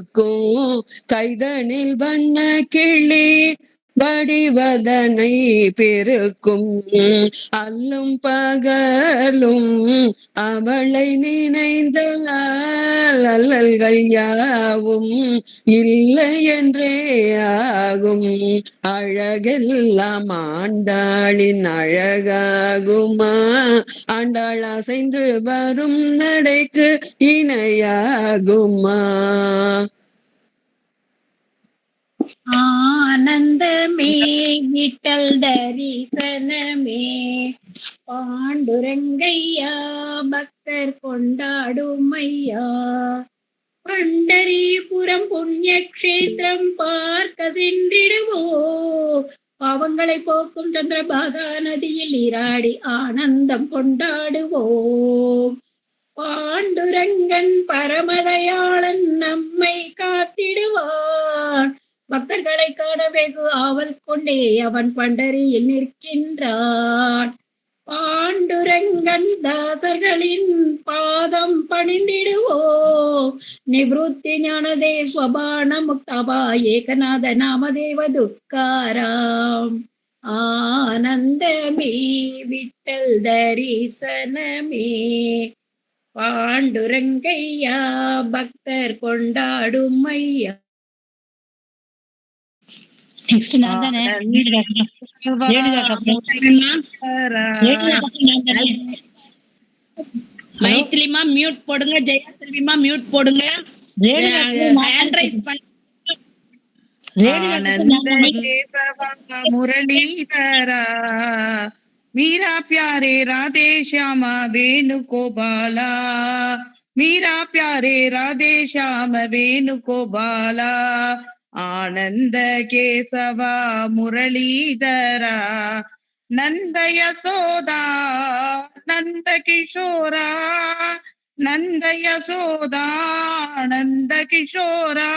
பெருக்கும் கைதனில் வண்ண கிளி வடிவதனை பெருக்கும். அல்லும் பகலும் அவளை நினைந்த அல்லல்கள் யாவும் இல்லை என்றே ஆகும். அழகெல்லாம் ஆண்டாளின் அழகாகுமா? ஆண்டாள் அசைந்து வரும் நடைக்கு இணையாகுமா? ஆனந்தமே விட்டல் தரிசனமே. பாண்டுரங்கையா பக்தர் கொண்டாடும் ஐயா பண்டரிபுரம் புண்ணிய கஷேத்திரம் பார்க்க சென்றிடுவோ. பாவங்களை போக்கும் சந்திரபாகா நதியில் இராடி ஆனந்தம் கொண்டாடுவோம். பாண்டுரங்கன் பரமதயாளன் நம்மை காத்திடுவான். பக்தர்களை காண வெகு ஆவல் கொண்டே அவன் பண்டரியில் நிற்கின்றான். பாண்டுரங்கன் தாசர்களின் பாதம் பணிந்திடுவோ நிவத்தி ஞானதே ஸ்வபான முக்தபா ஏகநாத நாமதேவ துக்காராம். ஆனந்தமே விட்டல் தரிசனமே. பாண்டுரங்கையா பக்தர் கொண்டாடும் ஐயா. நெக்ஸ்ட் நான் தானே? மைத்திலிமா மியூட் போடுங்க. ஜெயா செல்விமா மியூட் போடுங்க ஹேண்ட் மீரா பியாரே ராதே ஷியாமா வேணு கோபாலா மீரா பியாரே ராதே ஷியாம வேணு கோபாலா ஆனந்த கேசவா முரளிதரா நந்த யசோதா நந்த கிஷோரா நந்த யசோதா நந்த கிஷோரா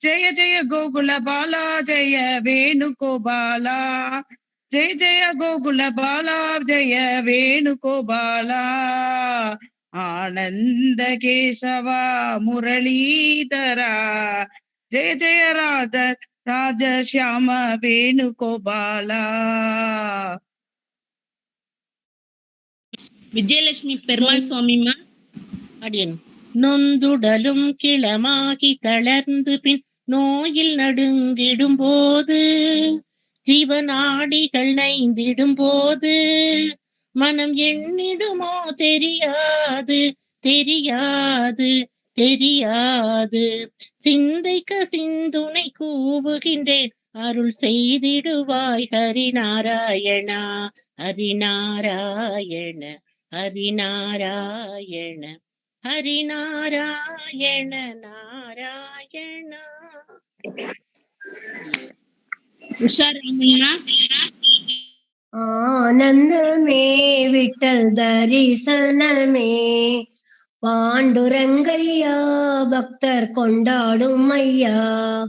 ஜெய ஜெய கோகுல பாலா ஜெய வேணுகோபாலா. ஜெய ஜெய கோகுல பாலா ஜெய வேணுகோபாலா. ஆனந்த கேசவா முரளிதரா ஜெய ஜெய ராத ராஜ ஷியாம வேணுகோபாலா விஜயலட்சுமி பெருமாள் சுவாமிமா அடியன் நொந்துடலும் கிளமாகி தளர்ந்து பின் நோயில் நடுங்கிடும் போது ஜீவநாடிகள் நைந்திடும் போது மனம் எண்ணிடுமோ தெரியாது தெரியாது. தெரியாது. சிந்தைக்க சிந்துனை கூவுகின்றேன். அருள் செய்திடுவாய் ஹரிநாராயணா ஹரிநாராயண ஹரிநாராயண ஹரிநாராயண நாராயணா. உஷா ஆனந்தமே விட்டல் தரிசனமே பாண்டுரங்கையா பக்தர் கொண்டாடும் ஐயா.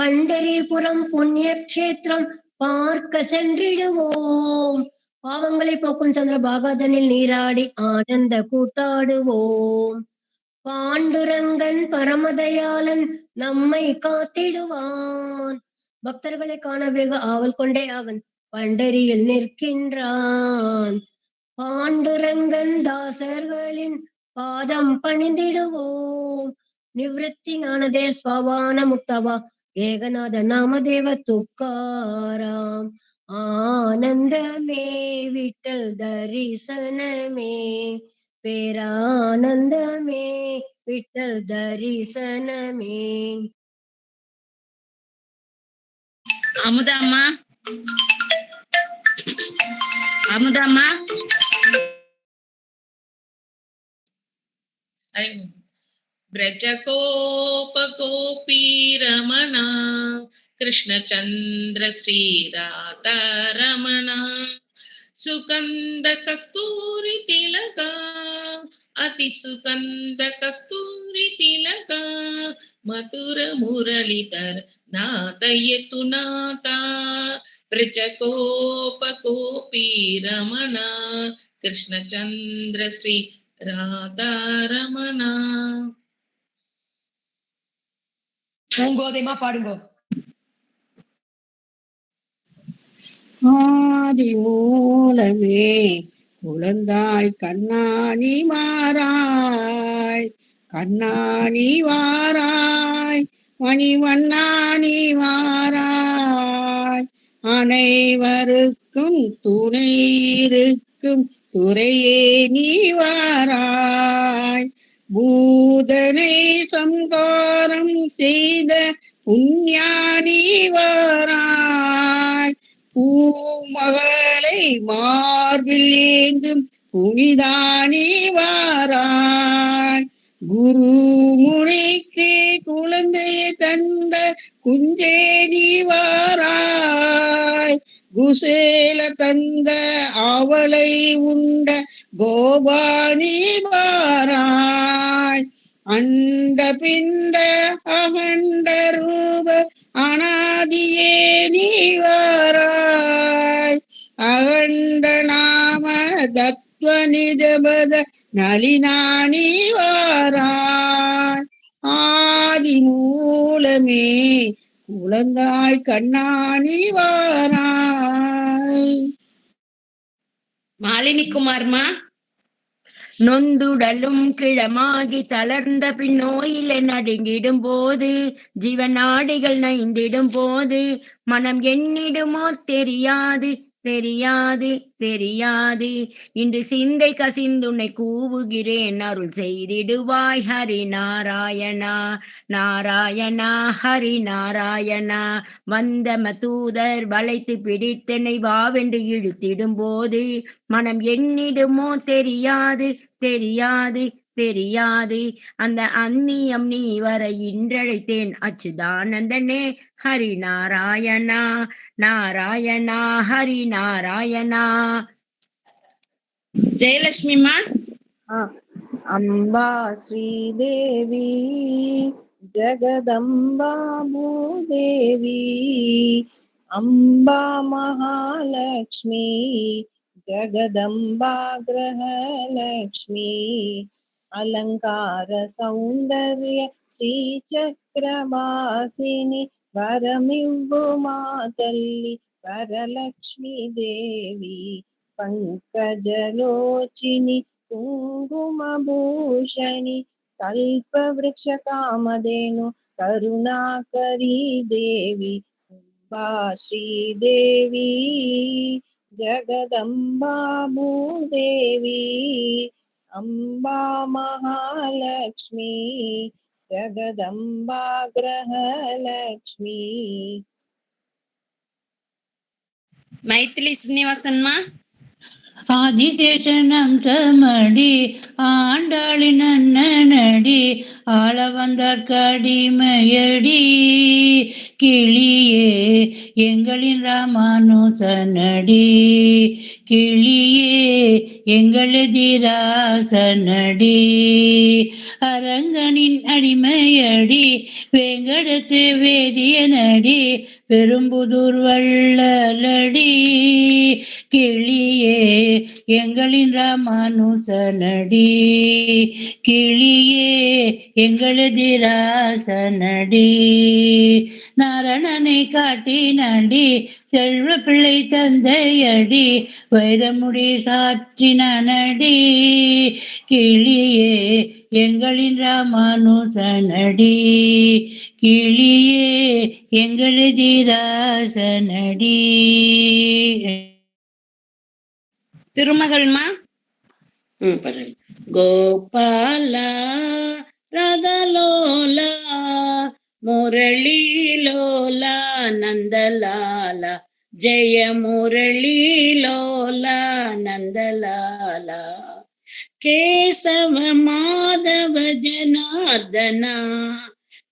பண்டரிபுரம் புண்ணிய கஷேத்திரம் பார்க்க சென்றிடுவோம். பாவங்களை போக்கும் சந்திர பாகாஜனில் நீராடி ஆனந்த கூத்தாடுவோம். பாண்டுரங்கன் பரமதயாளன் நம்மை காத்திடுவான். பக்தர்களை காண வெகு ஆவல் கொண்டே அவன் பண்டரியில் நிற்கின்றான். பாண்டுரங்கன் தாசர்களின் பாதம் பணிந்திடுவோம். நிவத்தி ஞானதே ஸ்வபான முக்தவா ஏகநாத நாமதேவ துக்காராம். ஆனந்தமே விட்டல் தரிசனமே. பேரானந்தமே விட்டல் தரிசனமே. அமுதாம்மா. அமுதாம்மா. ब्रजकोपकोपी रमणा कृष्णचन्द्र श्रीराता रमणा सुगन्ध कस्तूरि तिलका अतिसुगन्ध कस्तूरि तिलका मधुर मुरलीधर नाथयतु नाथा ब्रजकोपकोपी रमणा कृष्णचन्द्र श्री ராதாரமணா. பூங்கோதையமா பாடுங்கோ. ஆதி மூலமே குழந்தாய் கண்ணாணி மாறாய் கண்ணாணி வாராய் மணிவண்ணாணி வாராய் அனைவருக்கும் துணை இருக்கு இருக்கும் துறையே நீவாராய் பூதனை சம்காரம் செய்த புண்ணியானிவாராய் பூமகளை மார்பில் ஏந்தும் புனிதானிவாராய் குரு முனைக்கு குழந்தையை தந்த குஞ்சே நீவாராய் குசேல தந்த அவளை உண்ட கோபானி வாராய் அண்ட பிண்ட அகண்ட ரூப அனாதியே நீவாராய் அகண்ட நாம தத்துவ நிஜபத நளினானி வாராய். ஆதி மூலமே குழந்தாய் கண்ணாணி வாராய். மாலினி குமார்மா. நொந்துடலும் கிழமாகி தளர்ந்த பின் நோயில நடுங்கிடும் போது ஜீவநாடிகள் நைந்திடும் போது மனம் எண்ணிடுமோ தெரியாது தெரியாது தெரியாது. இன்று சிந்தை கசிந்துன்னை கூவுகிறேன். அருள் செய்திடுவாய் ஹரி நாராயணா. நாராயணா ஹரி நாராயணா. வந்தம தூதர் வளைத்து பிடித்தனை வாவென்று இழுத்திடும் போது மனம் எண்ணிடுமோ தெரியாது தெரியாது தெரியாது. அந்த அந்நியம் நீ வர இன்றழைத்தேன். அச்சுதானந்தனே ஹரி நாராயணா நாராயணா ஹரி நாராயணா ஜெயலட்சுமிமா அம்பா ஸ்ரீதேவி ஜெகதம்பா பூதேவி அம்பா மகாலட்சுமி ஜெகதம்பா கிரகலட்சுமி அலங்கார சௌந்தர்ய ஸ்ரீ சக்கரவாசினி వరమివ్వు మా తల్లి వరలక్ష్మీ దేవి పంకజలోచిని కుంగుమభూషణి కల్పవృక్షకామధేను కరుణాకరీ దేవి శ్రీదేవి జగదంబాభూదేవి అంబా మహాలక్ష్మి జగదంబాగ్రహలక్ష్మి మైథిలి శ్రీనివాసన్మా ஆதிசேஷனம் சமடி ஆண்டாளி நன்னடி ஆள வந்தார் கடிமையடி கிளியே எங்களின் ராமானுசனடி கிளியே எங்களதிராசனடி அரங்கனின் அடிமையடி வேங்கடத்து வேதியனடி பெரும்புதூர் வள்ளலடி. கிளியே எங்களின் ராமானுசனடி. கிளியே எங்களதிராசனடி நாரணனை காட்டினடி செல்வ பிள்ளை தந்தையடி வைரமுடி சாற்றினடி கிளியே எங்களின் ராமானுசனடி. கிளியே எங்களது ராசனடி திருமகள்மா? ம் பாருங்க. கோபாலா ரதலோலா మురళీలోలా నందలాల జయ మురళీలోలా నందలాల కేశవ మాధవ జనార్దన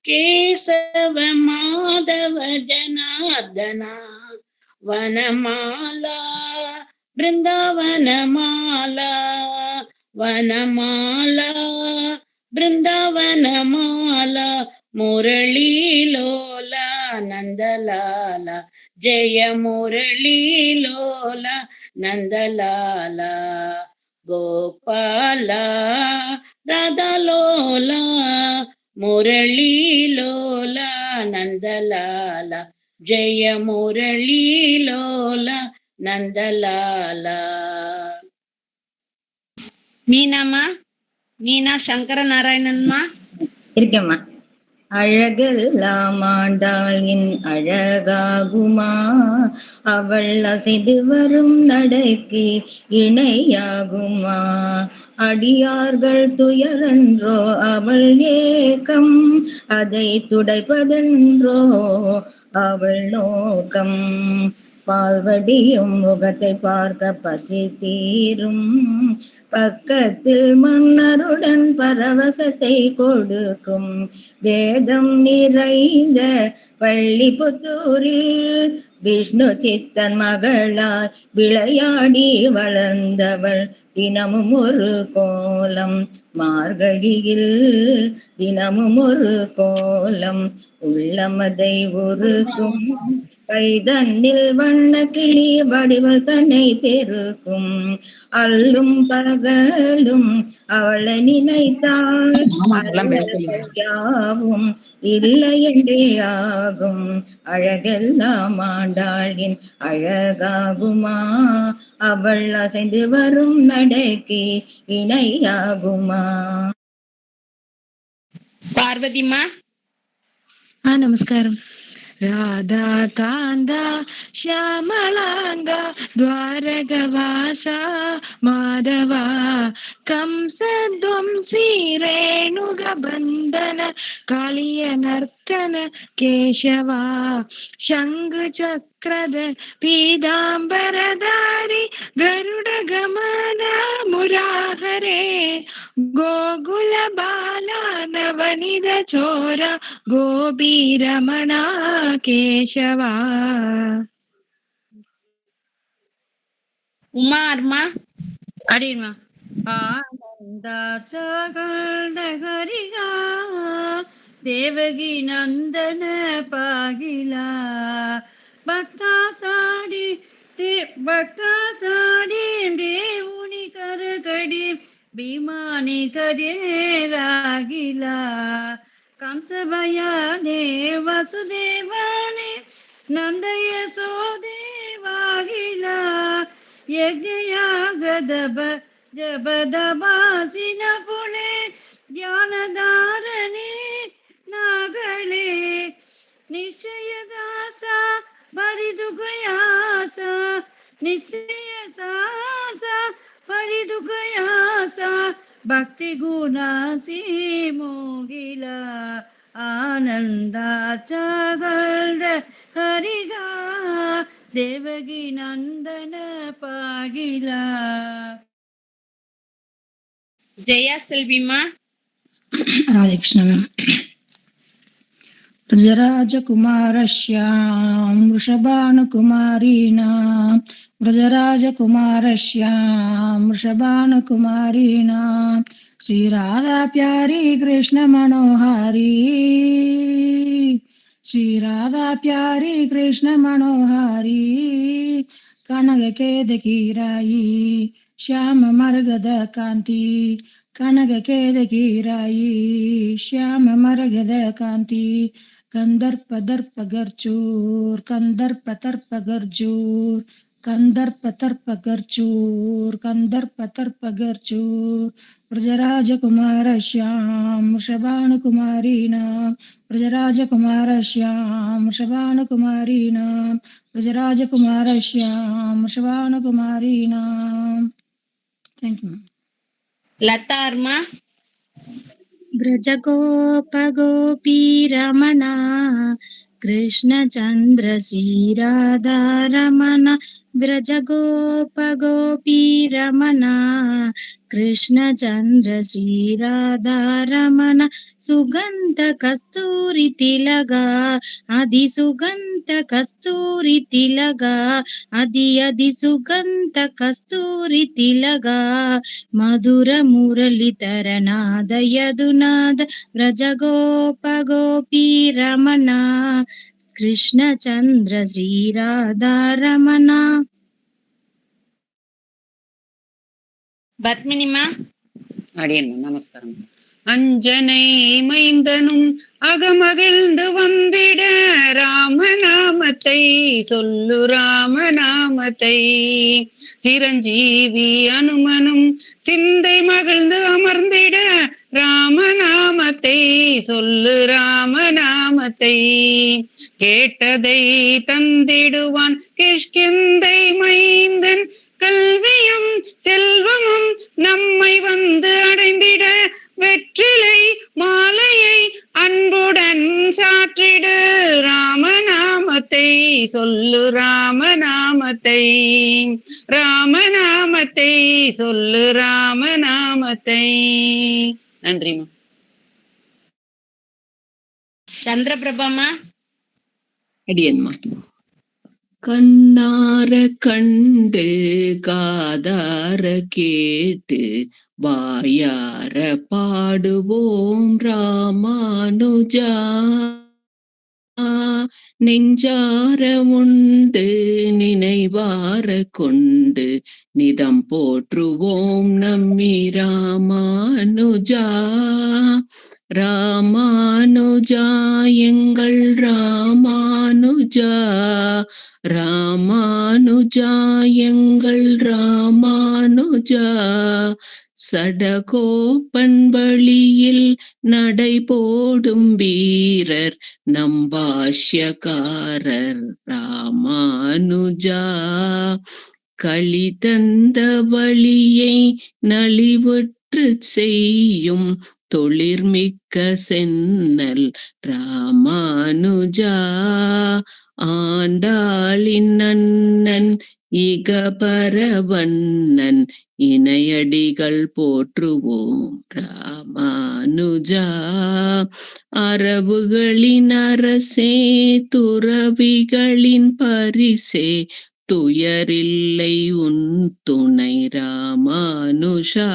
కేశవ మాధవ జనార్దన వనమాల బృందావనమాల వనమాల బృందావనమాల మురళీలోల నందలాల జయ మురళీలోల నందలాల గోపాల రాధలోల మురళీలోల నందలాల జయ మురళీలోల నందలాల மீனாம்மா மீனா சங்கர நாராயணன்மா இருக்கேம்மா அழகெல்லாம் ஆண்டாள் என் அழகாகுமா? அவள் அசைந்து வரும் நடைக்கு இணையாகுமா? அடியார்கள் துயரன்றோ அவள் ஏக்கம்? அதை துடைப்பதென்றோ அவள் நோக்கம்? பால்வடியும் முகத்தை பார்க்க பசி தீரும் பக்கத்தில் மன்னருடன் பரவசத்தை கொடுக்கும் வேதம் நிறைந்த பள்ளிபுத்தூரில் விஷ்ணு சித்தன் மகளாய் விளையாடி வளர்ந்தவள். தினமும் ஒரு கோலம் மார்கழியில் தினமும் ஒரு கோலம் உள்ளமதை உருக்கும். பழிதன்னில் வண்ண கிளி வடிவல் தன்னை பெருக்கும். அல்லும் பரகலும் அவளை நினைத்தால் யாவும் இல்லை என்றே ஆகும். அழகெல்லாம் ஆண்டாளின் அழகாகுமா? அவள் அசைந்து வரும் நடக்கி இணையாகுமா? பார்வதிமா ஆ நமஸ்காரம். രാധാകാന്ത ശ്യാമളാംഗ ദ്വാരകവാസ മാധവ കംസധ്വം ശ്രീരേണുക ബന്ധന കാളിയ നർത്തന കേശവ ശംഖുചക്ര ವಕ್ರದ ಪೀದಾಂಬರಧಾರಿ ಗರುಡ ಗಮನ ಮುರಾಹರೆ ಗೋಗುಲ ಬಾಲ ನವನಿದ ಚೋರ ಗೋಪಿ ರಮಣ ಕೇಶವ உமார்மா அப்படின்மா ஆனந்தாச்சகரிகா தேவகி நந்தன பாகிலா ಭಕ್ತಾಸಾಡಿ ೇ ಭಕ್ತಾಸಾಡಿ ದೇವುನಿ ಕರಗಡಿ ಭೀಮಾನಿ ಕಡೇರಾಗಿಲ ಕಂಸಭಯ ನೇ ವಸುದೇವಾನೇ ನಂದಯ ಸೋದೇವಾಗಿಲ ಯಜ್ಞಯಾಗದ ಜಬದ ಬಾಸಿನ ಪುಣೆ ಧ್ಯಾನದಾರ நிச்சய சாசா பரிதுகயாசா பக்தி குணாசி மோகிலா ஆனந்தாச்சகழ்ந்த ஹரிகா தேவகி நந்தன பாகிலா ஜெயா செல்விமா ராதகிருஷ்ண மேம் ऋजराजकुमारस्यां वृषभानुकुमारीणां व्रजराजकुमारस्यां वृषभानुकुमारीणां श्रीराधाप्यारी कृष्णमनोहारी श्रीराधाप्यारी कृष्णमनोहारी कनगकेदकीरायी श्याममर्गद कान्ति कनगकेदकीरायी श्याममर्गद कान्ति कन्दर्पदर्पगर्जूर् कन्दर्पतर्पगर्जूर् कंदर पतर पकर चूर कंदर पतर पकर चूर। व्रजराज कुमार श्याम शबाण कुमारी नाम। व्रजराज कुमार श्याम शबाण कुमारी नाम। व्रजराज कुमार श्याम शबाण कुमारी नाम। थैंक यू लता अर्मा। व्रजगोपगोपीरमणा कृष्णचन्द्रशीराधारमण వ్రజగోపగోపీరమణ కృష్ణచంద్ర శ్రీరాధారమణ సుగంధ కస్తూరి తిలగా అది సుగంధ కస్తూరి తిలగా అది అది సుగంధ కస్తూరి తిలగా మధుర మురళితరనాద యదునాద వ్రజగోపగోపీరమణ कृष्णचन्द्र श्रीराधारमण பத்மினிமா அடியன் நமஸ்காரம். அஞ்சனை மைந்தனும் அகமகிழ்ந்து வந்திட ராமநாமத்தை சொல்லு ராமநாமத்தை. சிரஞ்சீவி அனுமனும் சிந்தை மகிழ்ந்து அமர்ந்திட ராமநாமத்தை சொல்லு ராமநாமத்தை. கேட்டதை தந்திடுவான் கிஷ்கிந்தை மைந்தன் கல்வியும் செல்வமும் நம்மை வந்து அடைந்திட வெற்றிலை மாலையை அன்புடன் சாற்றிடு ராமநாமத்தை சொல்லு ராமநாமத்தை. ராமநாமத்தை சொல்லு ராமநாமத்தை. நன்றிமா சந்திரபிரபாமா? அடியன்மா கண்ணார கண்டு காதார கேட்டு வாயார பாடுவோம் ராமானுஜா. நெஞ்சார உண்டு நினைவார கொண்டு. நிதம் போற்றுவோம் நம்மி ராமானுஜா. ராமானுஜா எங்கள் ராமானுஜா. ராமானுஜா எங்கள் ராமானுஜா. சடகோப்பன் வழியில் நடை போடும் வீரர் நம் பாஷ்யக்காரர் ராமானுஜா. களி தந்த வழியை நலிவுற்று செய்யும் தொழிர்மிக்க சென்னல் ராமானுஜா. ஆண்டாளின் அண்ணன் இகபரவண்ணன் இணையடிகள் போற்றுவோம். ராமானுஜா அரபுகளின் அரசே துறவிகளின் பரிசே துயரில்லை உன் துணை ராமானுஷா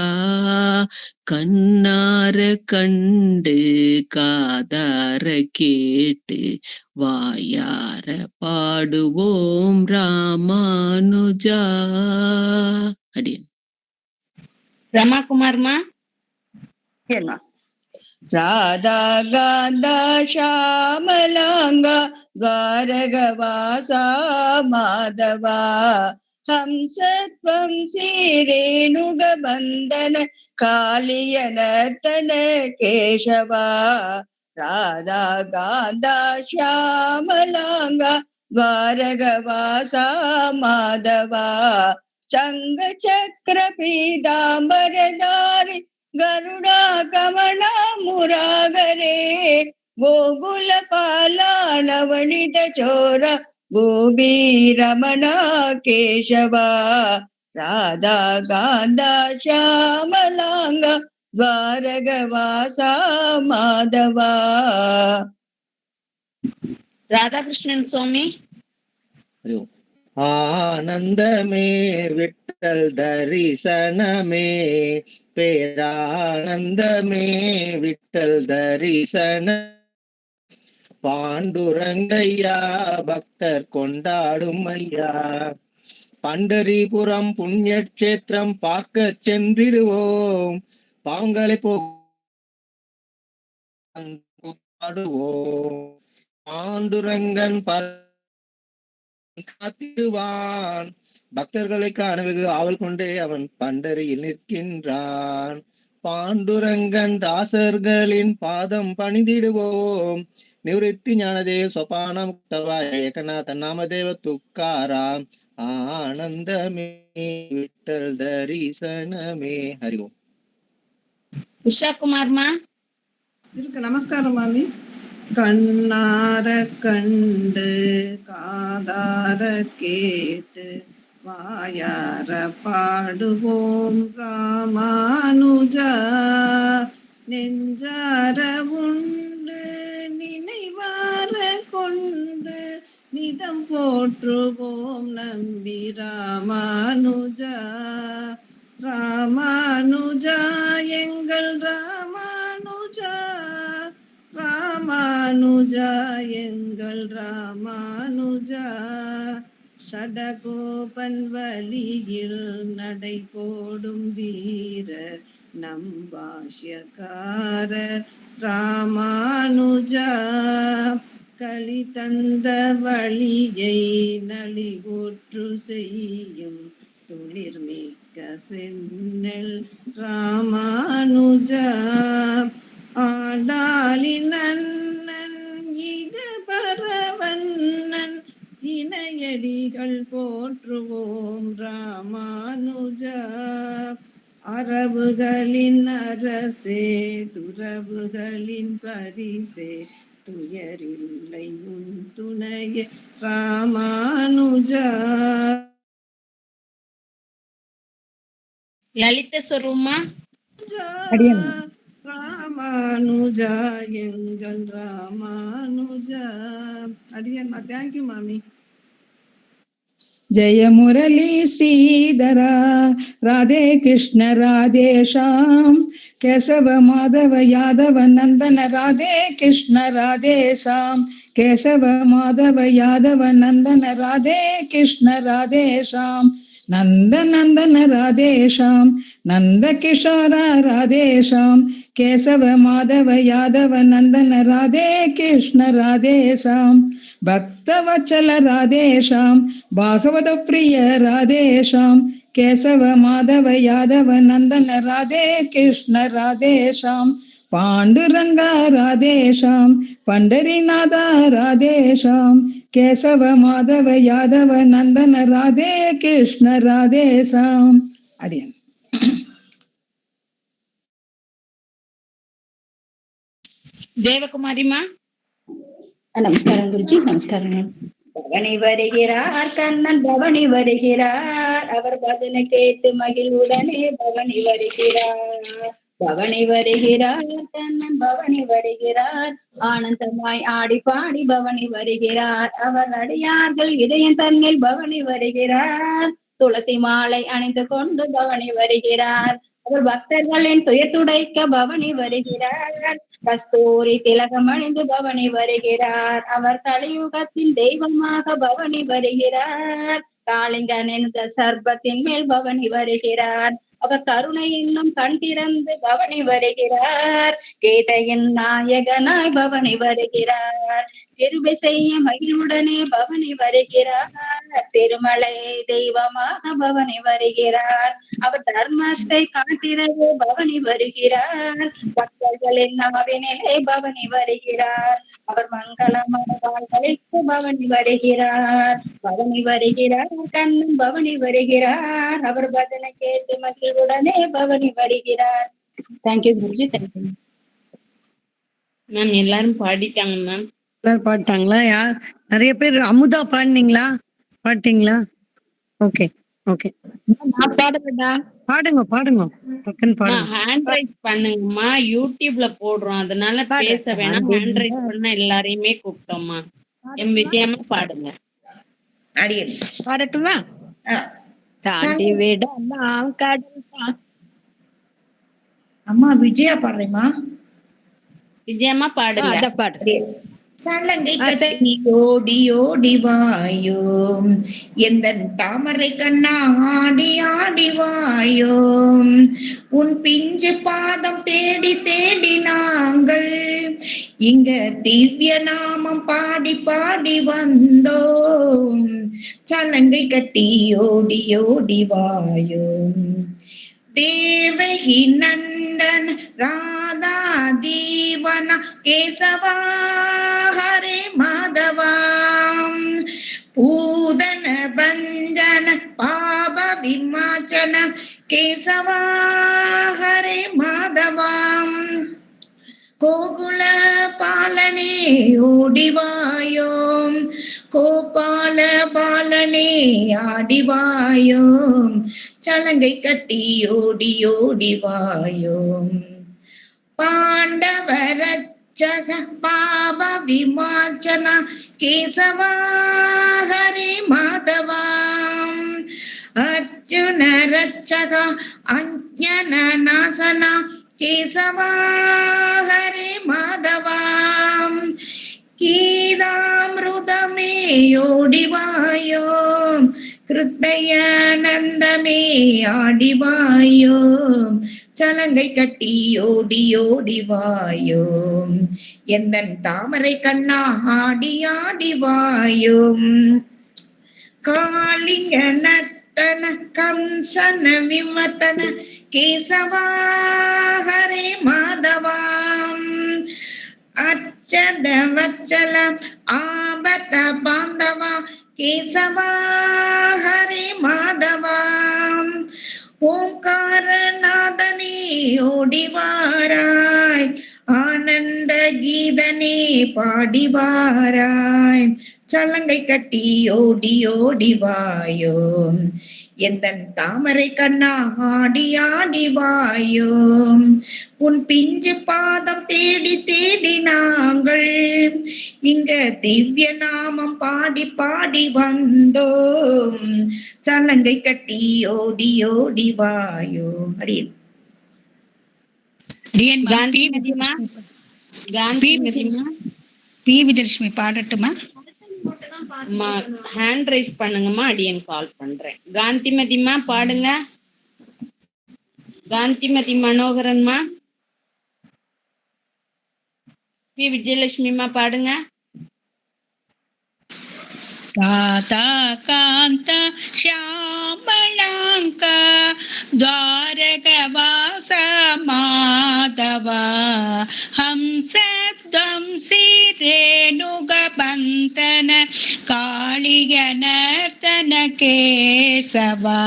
கண்ணார கண்டு காதார கேட்டு வாயார பாடுவோம் ராமானுஜா. அடியன். ரமாகுமார்மா? ராதா காந்தா ஷாமலாங்க காரகவாசா மாதவா. ஹம்சத்வம் சீரேணுக பந்தன காளிய நர்த்தன கேசவா. राधा कान्ता श्यामलाङ्गा, द्वारगवासा, माधवा चंग चक्र चङ्गचक्रपीताम्बरधारि गरुडा कमणा मुरागरे गोकुलपाला चोरा गोबी रमणा केशवा राधा गान्धा श्यामलाङ्ग। ద్వారగవాసా మాధవా ராதாகிருஷ்ணன் சுவாமி. ஆனந்தமே விட்டல் தரிசனமே. பேரானந்தமே விட்டல் தரிசன. பாண்டுரங்கையா பக்தர் கொண்டாடும் ஐயா. பண்டரிபுரம் புண்ணிய கஷேத்திரம் பார்க்க சென்றிடுவோம். பாவங்களே போடுவோம் பாண்டுரங்கன் ப- காத்திடுவான். பக்தர்களை காண வெகு ஆவல் கொண்டே அவன் பண்டறையில் நிற்கின்றான். பாண்டுரங்கன் தாசர்களின் பாதம் பணிந்திடுவோம். நிவೃತ್ತಿ ஞானதே சொபானம் முக்தவா ஏகநாத நாமதேவ துக்காராம் ஆனந்தமே விட்டல் தரிசனமே. ஹரி ஓம். உஷா குமார்மா இருக்கு நமஸ்காரம் மாமி. கண்ணார கண்டு காதார கேட்டு வாயார பாடுவோம் ராமானுஜா. நெஞ்சார உண்டு நினைவார கொண்டு நிதம் போற்றுவோம் நம்பி ராமானுஜா. ராமானுஜா எங்கள் ராமானுஜா. ராமானுஜா எங்கள் ராமானுஜா. சடகோபன் வழியில் நடை போடும் வீரர் நம் பாஷ்யக்காரர் ராமானுஜா. களி தந்த வழியை நலிவூற்று செய்யும் துளிர் சென்னல் ராமானுஜ ஆடாளின் இக பரவன்னன் இணையடிகள் போற்றுவோம் ராமானுஜ. அரபுகளின் அரசே துறவுகளின் பரிசே துயரில்லை உன் துணைய ராமானுஜா. லலித சொரூமா ராமானுஜா எங்கள் ராமானுஜா. அடியன்மா தேங்க்யூ மாமி. ஜெய முரளி ஸ்ரீதரா ராதே கிருஷ்ண ராதேஷாம் கேசவ மாதவ யாதவ நந்தன ராதே கிருஷ்ண ராதேஷாம் கேசவ மாதவ யாதவ நந்தன ராதே கிருஷ்ண ராதேஷாம் நந்தநந்தன ராதேஷாம் நந்த கிஷோரா ராதேஷாம் கேசவ மாதவ யாதவ நந்தன ராதே கிருஷ்ண ராதேஷாம் பக்தவச்சல ராதேஷாம் பாகவத பிரிய ராதேஷாம் கேசவ மாதவ யாதவ நந்தன ராதே கிருஷ்ண ராதேஷாம் பாண்டுரங்கா ராதேஷாம் பண்டரிநாதா ராதேஷாம் கேசவ மாதவ யாதவ நந்தன ராதே கிருஷ்ண ராதே சாம். அடியன். தேவகுமாரிமா? நமஸ்காரம் குருஜி நமஸ்காரம். பவனி வருகிறார் கண்ணன் பவனி வருகிறார். அவர் பதனை கேட்டு மகிழ்வுடனே பவனி வருகிறார். பவனி வருகிறார் தன்னன் பவனி வருகிறார். ஆனந்தமாய் ஆடி பாடி பவனி வருகிறார். அவர் அடியார்கள் இதயம் தன்னில் பவனி வருகிறார். துளசி மாலை அணிந்து கொண்டு பவனி வருகிறார். அவர் பக்தர்களின் துயர் துடைக்க பவனி வருகிறார். கஸ்தூரி திலகம் அணிந்து பவனி வருகிறார். அவர் கலியுகத்தின் தெய்வமாக பவனி வருகிறார். காளிங்கனின் சர்பத்தின் மேல் பவனி வருகிறார். அவர் கருணை என்னும் கண் திறந்து பவனி வருகிறார். கீதையின் நாயகனாய் பவனி வருகிறார். திருவை செய்ய மகிழ்வுடனே பவனி வருகிறார். திருமலை தெய்வமாக பவனி வருகிறார். அவர் தர்மத்தை காட்டிடவே பவனி வருகிறார். பக்தர்களின் நாவினிலே பவனி வருகிறார். அவர் மங்களமான வாழ்களுக்கு பவனி வருகிறார். பவனி வருகிறார் கண்ணன் பவனி வருகிறார். அவர் பஜனை கேட்டு மகிழ்வுடனே பவனி வருகிறார். தேங்க்யூ குருஜி. தேங்க்யூ மேம் எல்லாரும் பாடிட்டாங்க மேம் எல்லாரும் பாட்டாங்களா? யார் நிறைய பேர் அமுதா பாடினீங்களா? பாட்டீங்களா? ஓகே ஓகே நான் பாடுறேன்டா பாடுங்க பாடுங்க. டக்குன்னு பாடுங்க. ஹேண்ட் ரைஸ் பண்ணுங்கம்மா. யூடியூப்ல போடுறோம். அதனால பேச வேணாம். ஹேண்ட் ரைஸ் பண்ண எல்லாரையுமே கூப்பிட்டோம்மா. எம் விஜயமா பாடுங்க. அடியன் பாடட்டுமா? தாண்டி விட நாம் கடல் அம்மா விஜயா பாடுறேம்மா? விஜயமா ஆ, பாடுங்க அத பாடு சலங்கை ஓடி வாயோ எந்த தாமரை கண்ணா ஆடி ஆடி வாயோ உன் பிஞ்சு பாதம் தேடி தேடி நாங்கள். இங்க திவ்ய நாமம் பாடி பாடி வந்தோம். சலங்கை கட்டி ஓடி ஓடி வாயோ தேவகி ஜீவன் ராதா ஜீவன கேசவா ஹரே மாதவாம் பூதன பஞ்சன பாப விமாச்சன கேசவா ஹரே மாதவாம் கோகுல பாலனே ஓடிவாயோ கோபால பாலனே ஆடிவாயோம். சலங்கை கட்டி ஓடி ஓடி பாண்டவர பாண்டவரச்சக பாப விமாச்சன கேசவா ஹரே மாதவாம். அர்ஜுன ரச்சக அஞ்ஞன நாசனா கேசவா ஹரே மாதவாம். கீதாமிருதமேயோடிவாயோ கிருத்தயானந்தமே ஆடிவாயோ சலங்கை கட்டி ஓடி ஓடி வாயோ தாமரை கண்ணா ஆடி ஆடி வாயும் நர்த்தன கம்சன விமத்தன கேசவா பாடிவாராய். சலங்கை கட்டி ஓடி ஓடி வாயோ. எந்தன் தாமரை கண்ணா ஆடி ஆடி வாயோ. உன் பிஞ்சு பாதம் தேடி தேடி நாங்கள். இங்க திவ்ய நாமம் பாடி பாடி வந்தோம். சலங்கை கட்டி ஓடி ஓடி வாயோ. அடி. காந்தி மதிமா காந்தி மதிமா பி விஜயலட்சுமி பாடட்டுமா ஹேண்ட் ரைஸ் பண்ணுங்கம்மா அடியன் கால் பண்றேன். காந்திமதிமா பாடுங்க. காந்திமதி மனோகரன்மா. பி. விஜயலட்சுமிமா பாடுங்க. தாத்தா காந்த ஷியாமளாங்கா துவாரக வாச மாதவா ஹம்சே யுதம் சிரேணுகபந்தன காளியனர்த்தன கேசவா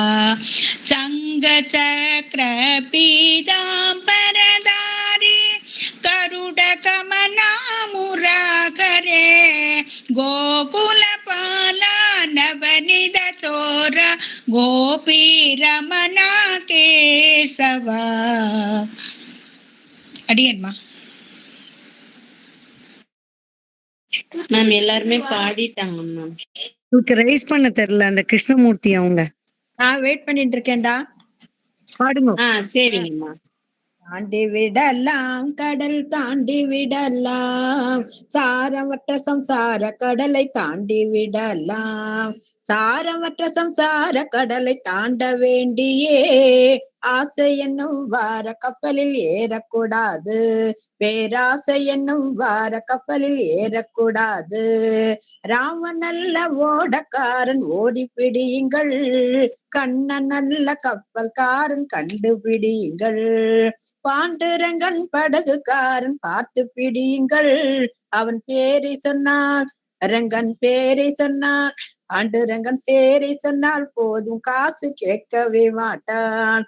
சங்க சக்கர பீதாம்பரதாரி கருட கமனாமுராகரே கோகுல பாலா நவனித சோர கோபி ரமணா கேசவா அடியன்மா. மேம் எல்லாருமே பாடிட்டாங்க மேம் உங்களுக்கு ரைஸ் பண்ண தெரியல அந்த கிருஷ்ணமூர்த்தி அவங்க. நான் வெயிட் பண்ணிட்டு இருக்கேன்டா பாடுங்க. ஆ சரிங்கம்மா தாண்டி விடலாம் கடல் தாண்டி விடலாம். சாரமற்ற சம்சார கடலை தாண்டி விடலாம். சாரமற்ற சம்சார கடலை தாண்ட வேண்டியே. ஆசை என்னும் வார கப்பலில் ஏறக்கூடாது. பேராசை என்னும் வார கப்பலில் ஏறக்கூடாது. ராமன் நல்ல ஓடக்காரன் ஓடி பிடியுங்கள் கண்ணன் நல்ல கப்பல்காரன் கண்டுபிடியுங்கள். பாண்டுரங்கன் படகுக்காரன் பார்த்து பிடியுங்கள் அவன் பேரை சொன்னால் ரங்கன் பேரை சொன்னான் பாண்டுரங்கன் பேரை சொன்னால் போதும் காசு கேட்கவே மாட்டான்.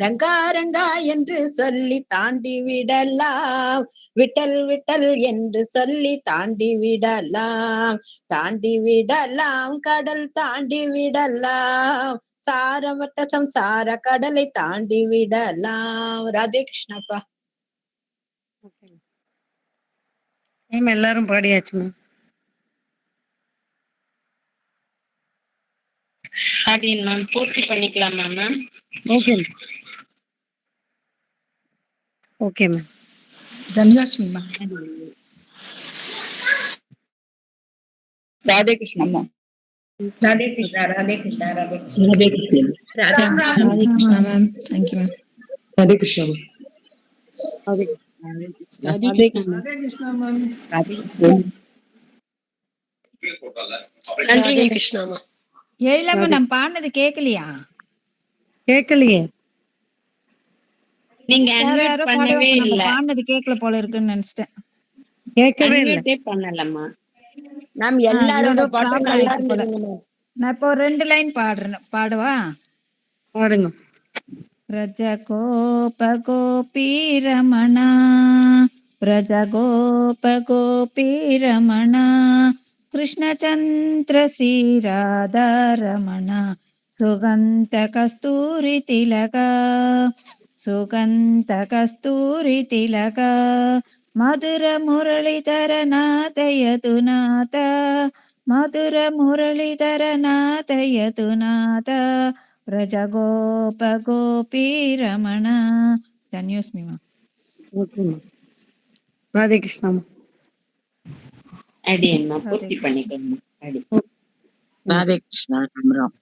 ரங்கா ரங்கா என்று சொல்லி தாண்டி விடலாம் விட்டல் விட்டல் என்று சொல்லி தாண்டி விடலாம் தாண்டி விடலாம் கடல் தாண்டி விடலாம் சாரமற்ற சம்சார கடலை தாண்டி விடலாம் ராதே கிருஷ்ணப்பா. மேம் எல்லாரும் பாடியாச்சு மேம். பூர்த்தி பண்ணிக்கலாமா ma'am? Okay okay ma'am. தனுஜாஸ்மிமா Radhe Krishnamma Radhe Krishna Radhe Krishna Radhe Krishna Radhe Krishna ma'am. Thank you ma'am. Radhe Krishna Radhe Krishna ma'am. நன்றி கிருஷ்ணாமா ஏழாம நான் பாடினது கேட்கலையா கேட்கலையே நீங்க அன்வைட் யாரோ பண்ணவே இல்ல. பாடினது கேட்கல போல இருக்குன்னு நினைச்சிட்டேன். கேட்கவே இல்ல. மேம் ஆ, எல்லாரோட பாட்டும் நல்லா நான் இப்போ ரெண்டு லைன் பாடுறேன். பாடவா? பாடுங்க. பிரஜகோப கோபி ரமணா பிரஜகோப கோபி ரமணா கிருஷ்ணச்சந்திர ஸ்ரீராதா ரமண சுகந்த கஸ்தூரி திலக திலக மதுர முரளிதர நாத யதுநாத மதுர முரளிதர நாத யதுநாத பிரஜகோப Gopi Ramana தன்யோஸ்மி ma'am okay ma'am Radhe Krishna ma'am அடியன் மேம் பூர்த்தி பண்ணிக்கோங்க அடி ராதே கிருஷ்ணா ராம்